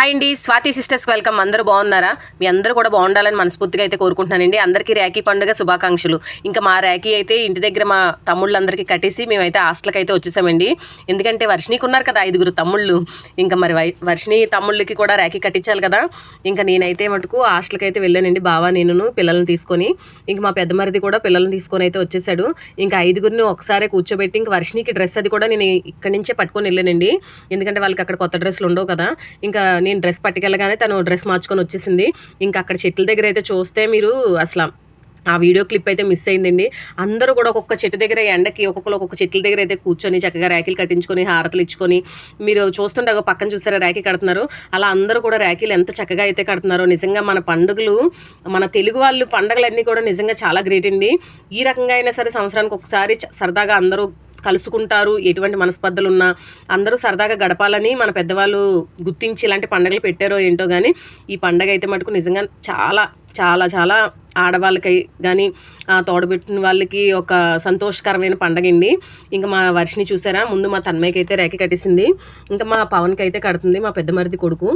Hi అండి. Swathi sisters welcome. అందరూ బాగున్నారా? మీ అందరూ కూడా బాగుండాలని మనస్ఫూర్తిగా అయితే కోరుకుంటున్నానండి. అందరికీ ర్యాకీ పండుగ శుభాకాంక్షలు. ఇంకా మా ర్యాకీ అయితే ఇంటి దగ్గర మా తమ్ముళ్ళందరికీ కట్టేసి మేమైతే హాస్టల్కి అయితే వచ్చేసామండి. ఎందుకంటే వర్షినికి ఉన్నారు కదా ఐదుగురు తమ్ముళ్ళు. ఇంకా మరి వై- వర్షిని తమ్ముళ్ళకి కూడా ర్యాకీ కట్టించాలి కదా. ఇంకా నేనైతే మటుకు హాస్టల్కి అయితే వెళ్ళానండి. బావా నేను పిల్లల్ని తీసుకొని. ఇంక మా పెద్ద మరిది కూడా పిల్లల్ని తీసుకొని అయితే వచ్చేసాడు. ఇంకా ఐదుగురిని ఒకసారి కూర్చోబెట్టి ఇంక వర్షినికి డ్రెస్ అది కూడా నేను ఇక్కడి నుంచే పట్టుకొని వెళ్ళానండి. ఎందుకంటే వాళ్ళకి అక్కడ కొత్త డ్రెస్సులు ఉండవు కదా. ఇంకా నేను డ్రెస్ పట్టుకెళ్ళగానే తను డ్రెస్ మార్చుకొని వచ్చేసింది. ఇంకా అక్కడ చెట్ల దగ్గర అయితే చూస్తే మీరు అసలు ఆ వీడియో క్లిప్ అయితే మిస్ అయిందండి. అందరూ కూడా ఒక్కొక్క చెట్టు దగ్గర ఎండకి ఒక్కొక్కరు ఒక్కొక్క చెట్ల దగ్గర అయితే కూర్చొని చక్కగా ర్యాకీలు కట్టించుకొని హారతలు ఇచ్చుకొని మీరు చూస్తుంటే ఒక పక్కన చూసారా ర్యాకీ కడుతున్నారు. అలా అందరూ కూడా ర్యాకీలు ఎంత చక్కగా అయితే కడుతున్నారో. నిజంగా మన పండుగలు మన తెలుగు వాళ్ళు పండుగలన్నీ కూడా నిజంగా చాలా గ్రేట్ అండి. ఈ రకంగా అయినా సరే సంవత్సరానికి ఒకసారి సరదాగా అందరూ కలుసుకుంటారు ఎటువంటి మనస్పర్ధలు ఉన్నా అందరూ సరదాగా గడపాలని మన పెద్దవాళ్ళు గుర్తించి ఇలాంటి పండుగలు పెట్టారో ఏంటో కానీ ఈ పండగ అయితే మటుకు నిజంగా చాలా చాలా చాలా ఆడవాళ్ళకి కానీ తోడబెట్టిన వాళ్ళకి ఒక సంతోషకరమైన పండగ అండి ఇంకా మా వర్షిని చూసారా? ముందు మా తన్మయ్యకి అయితే రేఖ కట్టేసింది. ఇంకా మా పవన్కి అయితే కడుతుంది మా పెద్ద మరిది కొడుకు.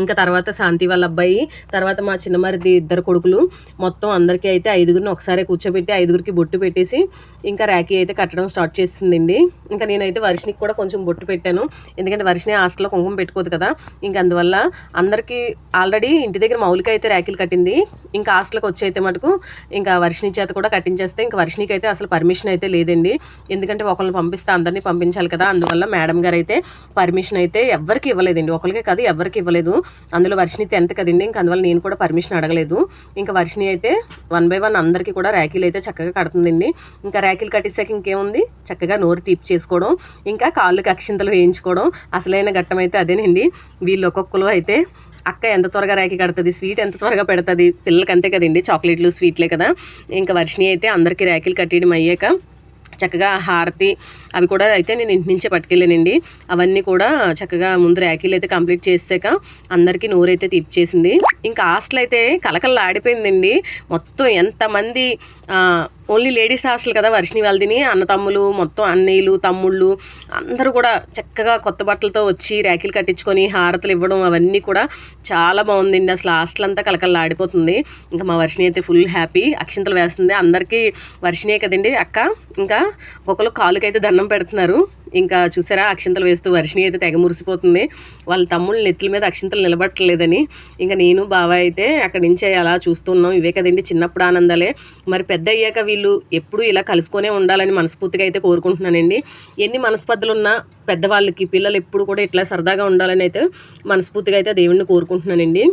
ఇంకా తర్వాత శాంతి వాళ్ళ అబ్బాయి తర్వాత మా చిన్నమరిది ఇద్దరు కొడుకులు. మొత్తం అందరికీ అయితే ఐదుగురిని ఒకసారి కూర్చోబెట్టి ఐదుగురికి బొట్టు పెట్టేసి ఇంకా ర్యాకీ అయితే కట్టడం స్టార్ట్ చేసిందండి. ఇంకా నేనైతే వర్షినికి కూడా కొంచెం బొట్టు పెట్టాను. ఎందుకంటే వర్షిని హాస్టల్లో కుంకుమ పెట్టుకోదు కదా. ఇంకా అందువల్ల అందరికీ ఆల్రెడీ ఇంటి దగ్గర మౌలిక అయితే ర్యాకీలు కట్టింది. ఇంకా హాస్టల్కి వచ్చి అయితే మటుకు ఇంకా వర్షిని చేత కూడా కట్టించేస్తే ఇంకా వర్షినికి అయితే అసలు పర్మిషన్ అయితే లేదండి. ఎందుకంటే ఒకరిని పంపిస్తే అందరినీ పంపించాలి కదా. అందువల్ల మేడం గారు అయితే పర్మిషన్ అయితే ఎవరికి ఇవ్వలేదండి. ఒకరికే కాదు ఎవరికి ఇవ్వలేదు. అందులో వర్షిని టెన్త్ కదండి ఇంకా అందువల్ల నేను కూడా పర్మిషన్ అడగలేదు. ఇంకా వర్షిని అయితే వన్ బై వన్ అందరికీ కూడా ర్యాకీలు అయితే చక్కగా కడుతుందండి. ఇంకా ర్యాకీలు కట్టేసాక ఇంకేముంది? చక్కగా నోరు తీపి చేసుకోవడం ఇంకా కాళ్ళకి అక్షింతలు వేయించుకోవడం అసలైన ఘట్టం అయితే అదేనండి. వీళ్ళు ఒక్కొక్కరు అయితే అక్క ఎంత త్వరగా ర్యాకీ కడుతుంది? స్వీట్ ఎంత త్వరగా పెడుతుంది? పిల్లలకి అంతే కదండి చాక్లెట్లు స్వీట్లే కదా. ఇంకా వర్షిని అయితే అందరికీ ర్యాకీలు కట్టేయడం అయ్యాక చక్కగా హారతి అవి కూడా అయితే నేను ఇంటి నుంచే పట్టుకెళ్ళానండి. అవన్నీ కూడా చక్కగా ముందు ర్యాకీలు అయితే కంప్లీట్ చేసాక అందరికీ నోరైతే తీపిచేసింది ఇంకా హాస్టల్ అయితే కలకల్లా ఆడిపోయిందండి మొత్తం ఎంతమంది ఓన్లీ లేడీస్ హాస్టల్ కదా వర్షిని వాళ్ళదిని అన్న తమ్ములు మొత్తం అన్నయ్యలు తమ్ముళ్ళు అందరూ కూడా చక్కగా కొత్త బట్టలతో వచ్చి ర్యాకిలు కట్టించుకొని హారతలు ఇవ్వడం అవన్నీ కూడా చాలా బాగుందండి. అసలు హాస్టల్ అంతా కలకల్లా ఆడిపోతుంది ఇంకా మా వర్షిని అయితే ఫుల్ హ్యాపీ. అక్షింతలు వేస్తుంది. అందరికీ వర్షినే కదండి అక్క. ఇంకా ఒకరు కాలుకైతే దండం పెడుతున్నారు. ఇంకా చూసారా అక్షింతలు వేస్తూ వర్షిని అయితే తెగ మురిసిపోతుంది. వాళ్ళ తమ్ముళ్ళు నెత్తుల మీద అక్షింతలు నిలబట్టలేదని ఇంకా నేను బాబాయ్ అయితే అక్కడి నుంచి అలా చూస్తున్నాం. ఇవే కదండి చిన్నప్పుడు ఆనందాలే. మరి పెద్ద అయ్యాక వీళ్ళు ఎప్పుడూ ఇలా కలుసుకొనే ఉండాలని మనస్ఫూర్తిగా అయితే కోరుకుంటున్నానండి. ఎన్ని మనస్పర్ధలు ఉన్నా పెద్దవాళ్ళకి పిల్లలు ఎప్పుడు కూడా ఇట్లా సరదాగా ఉండాలని అయితే మనస్ఫూర్తిగా అయితే దేవుణ్ణి కోరుకుంటున్నానండి.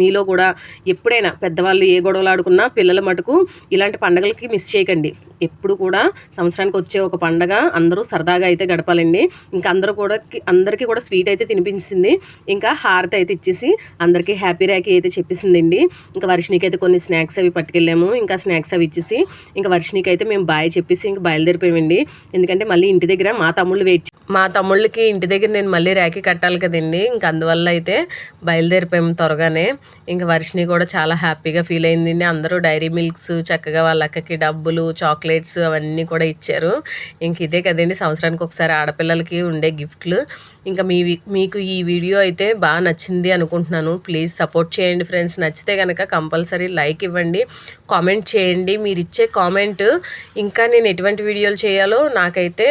మీలో కూడా ఎప్పుడైనా పెద్దవాళ్ళు ఏ గొడవలు ఆడుకున్నా పిల్లల మటుకు ఇలాంటి పండగలకి మిస్ చేయకండి. ఎప్పుడు కూడా సంవత్సరానికి వచ్చే ఒక పండగ అందరూ సరదాగా అయితే గడపాలండి. ఇంకా అందరూ కూడా అందరికీ కూడా స్వీట్ అయితే తినిపించింది. ఇంకా హారతి అయితే ఇచ్చేసి అందరికీ హ్యాపీ ర్యాకీ అయితే చెప్పేసిందండి. ఇంకా వర్షినికి అయితే కొన్ని స్నాక్స్ అవి పట్టుకెళ్ళాము. ఇంకా స్నాక్స్ అవి ఇచ్చేసి ఇంకా వర్షినికి అయితే మేము బాయ్ చెప్పేసి ఇంకా బయలుదేరిపోయామండి. ఎందుకంటే మళ్ళీ ఇంటి దగ్గర మా తమ్ముళ్ళు వెయిట్ మా తమ్ముళ్ళకి ఇంటి దగ్గర నేను మళ్ళీ ర్యాకీ కట్టాలి కదండి. ఇంకా అందువల్ల అయితే బయలుదేరిపోయాము త్వరగానే. ఇంకా వర్షిని కూడా చాలా హ్యాపీగా ఫీల్ అయిందండి అందరూ డైరీ మిల్క్స్ చక్కగా వాళ్ళ అక్కకి డబ్బులు చాక్లెట్స్ అవన్నీ కూడా ఇచ్చారు. ఇంక ఇదే కదండి సంవత్సరానికి ఒకసారి ఆడపిల్లలకి ఉండే గిఫ్ట్లు. ఇంకా మీ మీకు ఈ వీడియో అయితే బాగా నచ్చింది అనుకుంటున్నాను. ప్లీజ్ సపోర్ట్ చేయండి ఫ్రెండ్స్. నచ్చితే కనుక కంపల్సరీ లైక్ ఇవ్వండి. కామెంట్ చేయండి. మీరు ఇచ్చే కామెంట్ ఇంకా నేను ఎటువంటి వీడియోలు చేయాలో నాకైతే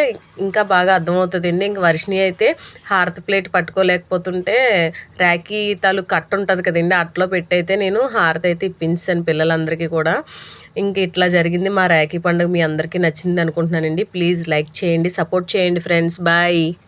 ఇంకా బాగా అర్థమవుతుందండి. ఇంక వర్షిని అయితే హారతి ప్లేట్ పట్టుకోలేకపోతుంటే ర్యాకీ తాలు కట్ ఉంటుంది కదండి. అట్లో పెట్టయితే నేను హారతి అయితే ఇప్పించాను పిల్లలందరికీ కూడా. ఇంక ఇట్లా జరిగింది మా రాఖీ పండుగ మీ అందరికీ నచ్చింది అనుకుంటున్నానండి. ప్లీజ్ లైక్ చేయండి సపోర్ట్ చేయండి ఫ్రెండ్స్. బాయ్.